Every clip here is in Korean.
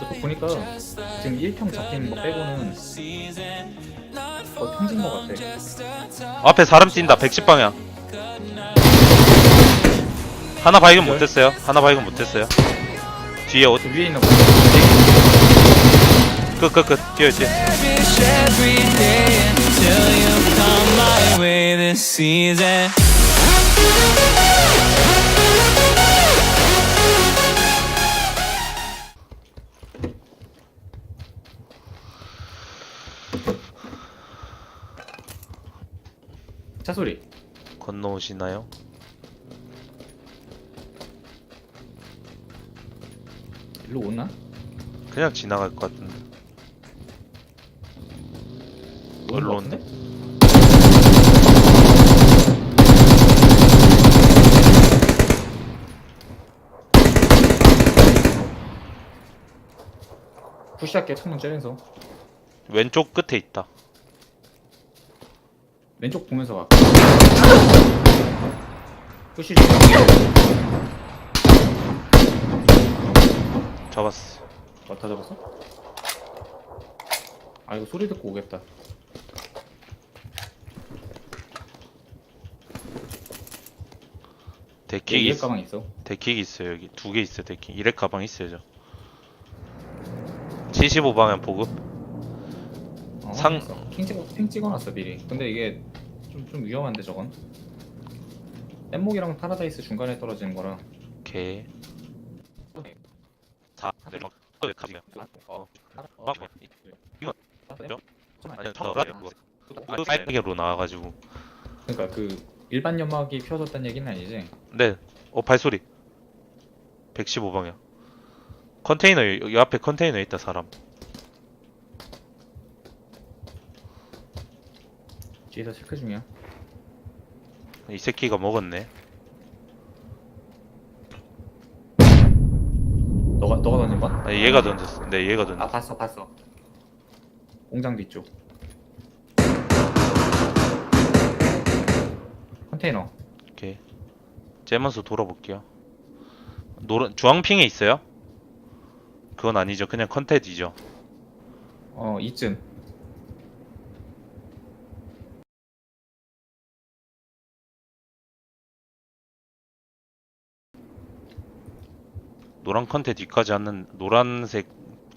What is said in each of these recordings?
저쪽 보니까 지금 1평 잡힌 거 빼고는 거의 평진 거 같아. 앞에 사람 뛴다 110방향 하나 발견 못했어요 하나 발견 못했어요 뒤에 옷저 위에 있는 거. 끝끝끝 뛰어 뛰어 until you come my way this season. 차 소리. 건너오시나요? 일로 오나? 그냥 지나갈 것 같은데 오는? 같은데? 푸시할게 창문 째면서 왼쪽 끝에 있다 왼쪽 보면서 가. 푸시 잡았어 어, 다 잡았어? 아 이거 소리 듣고 오겠다. 데킥 여기 있, 가방 있어. 데킥 있어요 여기 두 개 있어요 데킥 이렉 가방 있어요 저 75방향 보급 어, 상-. 핑 찍어 핑 찍어놨어 미리. 근데 이게 좀 좀 위험한데 저건. 뗏목이랑 파라다이스 중간에 떨어지는 거라. 오케이 다 내려 어 가지가 어 막, 이거 아니 저 빨개로 나와가지고 그러니까 그 일반 연막이 펴졌다는 얘기는 아니지. 네, 어 발소리. 115방향. 컨테이너 여기 앞에 컨테이너 있다 사람. 뒤에서 체크 중이야. 이 새끼가 먹었네. 너가 너가 던진 거? 아, 얘가 던졌어. 네, 얘가 아 던졌어. 봤어 봤어. 공장 뒤쪽. 컨테이너. 오케이. 째면서 돌아볼게요. 노란 주황핑에 있어요? 그건 아니죠. 그냥 컨테이죠. 어 이쯤. 노란 컨테 뒤까지 왔는 노란색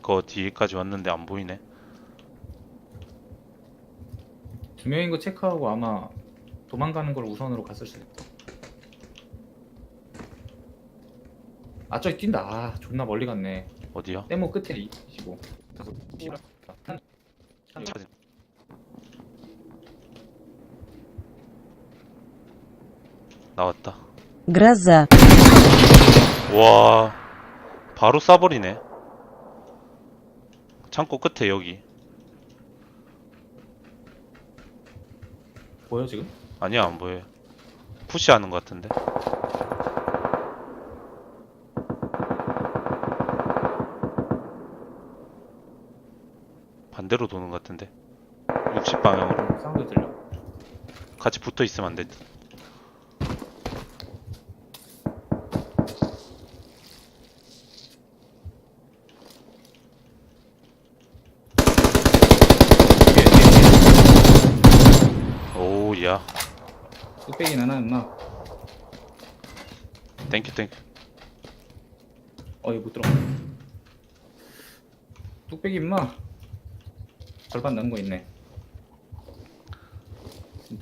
거 뒤까지 왔는데 안 보이네. 두 명인 거 체크하고 아마 도망가는 걸 우선으로 갔을 수도 있다. 아 저기 뛴다. 아 존나 멀리 갔네. 어디요? 네모 끝에 이시고. 찾은. 나왔다. Гроза. 와 바로 쏴버리네. 창고 끝에 여기. 보여 지금? 아니야 안 보여 푸시하는 것 같은데. 반대로 도는 것 같은데. 60 방향으로. 사운드 들려. 같이 붙어 있으면 안돼 오 야 뚝배기 하나 있나? 땡큐 땡큐 어 이거 못 들어. 뚝배기 임마. 절반 남은 거 있네.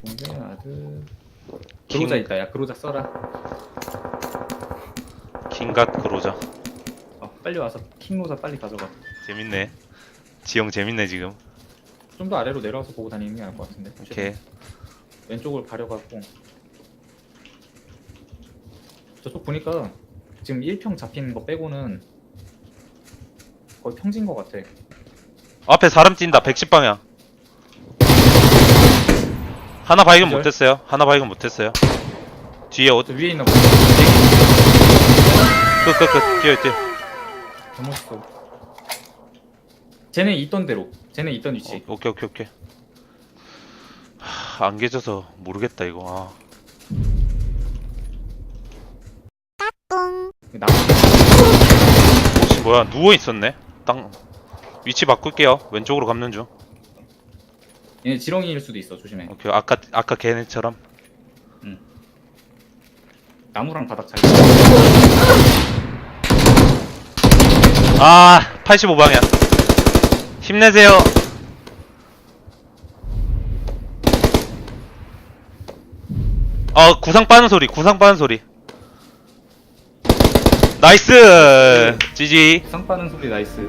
동생 아들. 그로자 있다. 야 그로자 써라. 킹갓 그로자 어, 빨리 와서 킹로자 빨리 가져가. 재밌네 지형 재밌네 지금 좀 더 아래로 내려와서 보고 다니는 게 나을 것 같은데. 오케이 왼쪽을 가려갖고. 저쪽 보니까 지금 1평 잡힌 거 빼고는 거의 평진 거 같아. 앞에 사람 뛴다 110방향 하나 발견 기절? 못했어요 하나 발견 못했어요 뒤에 옷저 위에 있는 거. 끝끝끝 뛰어 뛰어 너무 멋있어. 쟤네 있던 대로. 쟤네 있던 위치. 어, 오케이 오케이 오케이 하, 안 계져서 모르겠다 이거. 아. 나 혹시 뭐야 누워 있었네? 땅 위치 바꿀게요. 왼쪽으로 감는 중. 얘네 지렁이일 수도 있어 조심해. 오케이 아까 아까 걔네처럼? 나무랑 바닥 잘아 85방향 힘내세요 아 구상 빠는 소리 구상 빠는 소리. 나이스! 지지. 상 빠는 소리 나이스.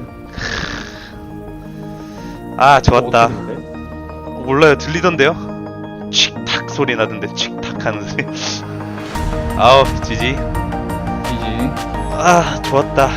아 좋았다. 어, 됐는데? 몰라요. 들리던데요? 칙탁 소리 나던데 칙탁 하는 소리. 아우 지지. GG 아 좋았다